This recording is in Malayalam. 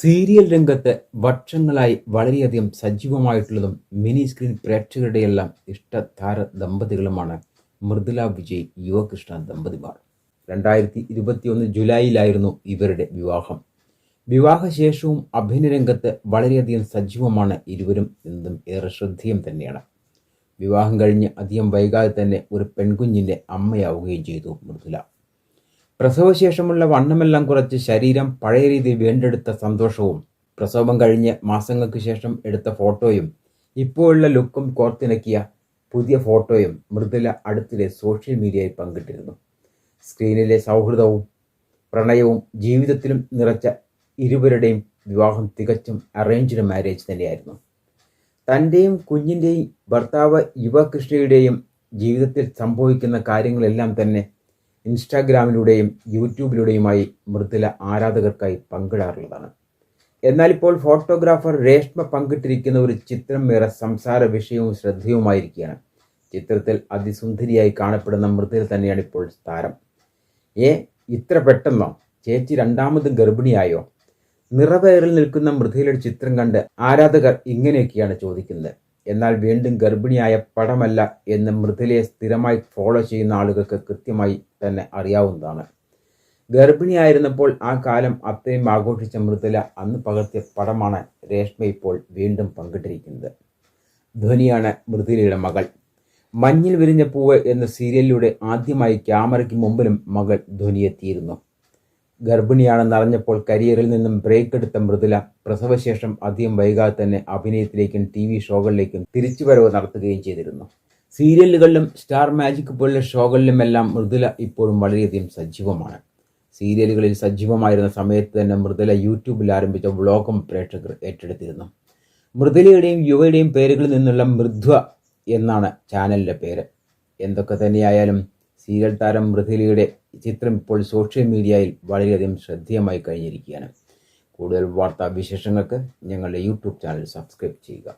സീരിയൽ രംഗത്ത് വർഷങ്ങളായി വളരെയധികം സജീവമായിട്ടുള്ളതും മിനി സ്ക്രീൻ പ്രേക്ഷകരുടെയെല്ലാം ഇഷ്ടതാര ദമ്പതികളുമാണ് മൃദുല വിജയ് യുവകൃഷ്ണ ദമ്പതിമാർ. രണ്ടായിരത്തി ഇരുപത്തിയൊന്ന് ജൂലൈയിലായിരുന്നു ഇവരുടെ വിവാഹം. വിവാഹശേഷവും അഭിനയരംഗത്ത് വളരെയധികം സജീവമാണ് ഇരുവരും എന്നതും ഏറെ ശ്രദ്ധേയം തന്നെയാണ്. വിവാഹം കഴിഞ്ഞ് അധികം വൈകാതെ തന്നെ ഒരു പെൺകുഞ്ഞിന്റെ അമ്മയാവുകയും ചെയ്തു മൃദുല. പ്രസവശേഷമുള്ള വണ്ണമെല്ലാം കുറച്ച് ശരീരം പഴയ രീതി വീണ്ടെടുത്ത സന്തോഷവും പ്രസവം കഴിഞ്ഞ് മാസങ്ങൾക്ക് ശേഷം എടുത്ത ഫോട്ടോയും ഇപ്പോഴുള്ള ലുക്കും കോർത്തിണക്കിയ പുതിയ ഫോട്ടോയും മൃദുല അടുത്തിടെ സോഷ്യൽ മീഡിയയിൽ പങ്കിട്ടിരുന്നു. സ്ക്രീനിലെ സൗഹൃദവും പ്രണയവും ജീവിതത്തിലും നിറച്ച ഇരുവരുടെയും വിവാഹം തികച്ചും അറേഞ്ച്ഡ് മാരേജ് തന്നെയായിരുന്നു. തന്റെയും കുഞ്ഞിന്റെയും ഭർത്താവ് യുവകൃഷ്ണയുടെയും ജീവിതത്തിൽ സംഭവിക്കുന്ന കാര്യങ്ങളെല്ലാം തന്നെ ഇൻസ്റ്റാഗ്രാമിലൂടെയും യൂട്യൂബിലൂടെയുമായി മൃദുല ആരാധകർക്കായി പങ്കിടാറുള്ളതാണ്. എന്നാൽ ഇപ്പോൾ ഫോട്ടോഗ്രാഫർ രേഷ്മ പങ്കിട്ടിരിക്കുന്ന ഒരു ചിത്രം ഏറെ സംസാര വിഷയവും ശ്രദ്ധേയവുമായിരിക്കുകയാണ് ചിത്രത്തിൽ അതിസുന്ദരിയായി കാണപ്പെടുന്ന മൃദുല തന്നെയാണ് ഇപ്പോൾ താരം. ഏ ഇത്ര പെട്ടെന്നോ? ചേച്ചി രണ്ടാമത് ഗർഭിണിയായോ? നിറവേറിൽ നിൽക്കുന്ന മൃദുലയുടെ ചിത്രം കണ്ട് ആരാധകർ ഇങ്ങനെയൊക്കെയാണ് ചോദിക്കുന്നത്. എന്നാൽ വീണ്ടും ഗർഭിണിയായ പടമല്ല എന്ന് മൃദുലയെ സ്ഥിരമായി ഫോളോ ചെയ്യുന്ന ആളുകൾക്ക് കൃത്യമായി തന്നെ അറിയാവുന്നതാണ്. ഗർഭിണിയായിരുന്നപ്പോൾ ആ കാലം അത്രയും ആഘോഷിച്ച മൃദുല അന്ന് പകർത്തിയ പടമാണ് രേഷ്മ ഇപ്പോൾ വീണ്ടും പങ്കിട്ടിരിക്കുന്നത്. ധ്വനിയാണ് മൃദുലയുടെ മകൾ. മഞ്ഞിൽ വിരിഞ്ഞ പൂവ് എന്ന സീരിയലിലൂടെ ആദ്യമായി ക്യാമറയ്ക്ക് മുമ്പിലും മകൾ ധ്വനിയെത്തിയിരുന്നു ഗർഭിണിയാണെന്ന് അറിഞ്ഞപ്പോൾ കരിയറിൽ നിന്നും ബ്രേക്ക് എടുത്ത മൃദുല പ്രസവശേഷം അധികം വൈകാതെ തന്നെ അഭിനയത്തിലേക്കും ടി വി ഷോകളിലേക്കും തിരിച്ചുവരവ് നടത്തുകയും ചെയ്തിരുന്നു. സീരിയലുകളിലും സ്റ്റാർ മാജിക് പോലുള്ള ഷോകളിലുമെല്ലാം മൃദുല ഇപ്പോഴും വളരെയധികം സജീവമാണ്. സീരിയലുകളിൽ സജീവമായിരുന്ന സമയത്ത് തന്നെ മൃദുല യൂട്യൂബിൽ ആരംഭിച്ച വ്ളോഗും പ്രേക്ഷകർ ഏറ്റെടുത്തിരുന്നു. മൃദുലയുടെയും യുവയുടെയും പേരുകളിൽ നിന്നുള്ള മൃദ്വ എന്നാണ് ചാനലിന്റെ പേര്. എന്തൊക്കെ തന്നെയായാലും സീരിയൽ താരം മൃദുലയുടെ ചിത്രം ഇപ്പോൾ സോഷ്യൽ മീഡിയയിൽ വളരെയധികം ശ്രദ്ധേയമായി കഴിഞ്ഞിരിക്കുകയാണ്. കൂടുതൽ വാർത്താ വിശേഷങ്ങൾക്ക് ഞങ്ങളുടെ യൂട്യൂബ് ചാനൽ സബ്സ്ക്രൈബ് ചെയ്യുക.